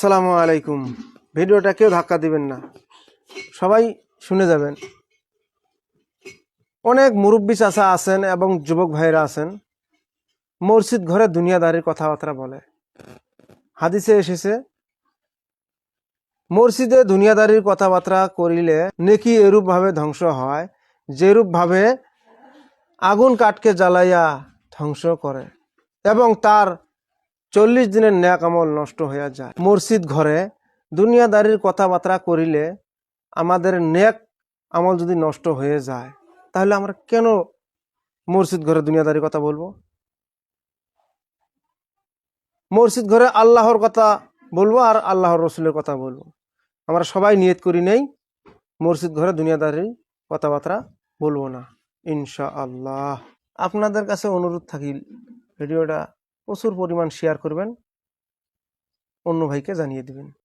আসসালামু আলাইকুম। ভিডিওটা কেউ ধাক্কা দিবেন না। সবাই শুনে যাবেন। অনেক মুরব্বী চাচা আছেন এবং যুবক ভাইরা আছেন। মসজিদ ঘরে দুনিয়াদারির কথাবার্তা বলে। হাদিসে এসেছে, মসজিদে দুনিয়াদারির কথাবার্তা করিলে নেকি এরূপ ভাবে ধ্বংস হয় যেরূপ ভাবে আগুন কাঠকে জ্বালাইয়া ধ্বংস করে এবং তার চল্লিশ দিনের ন্যাক আমল নষ্ট হইয়া যায়। মসজিদ ঘরে দুনিয়াদারির কথাবার্তা করিলে আমাদের ন্যাক আমল যদি নষ্ট হয়ে যায়, তাহলে আমরা কেন মসজিদ ঘরে দুনিয়াদারির কথা বলব? মসজিদ ঘরে আল্লাহর কথা বলব আর আল্লাহর রসুলের কথা বলব। আমরা সবাই নিয়ত করি নেই, মসজিদ ঘরে দুনিয়াদারির কথাবার্তা বলব না। ইনশা আল্লাহ আপনাদের কাছে অনুরোধ থাকি, ভিডিওটা প্রচুর পরিমাণ শেয়ার করবেন। অন্য ভাইকে জানিয়ে দিবেন।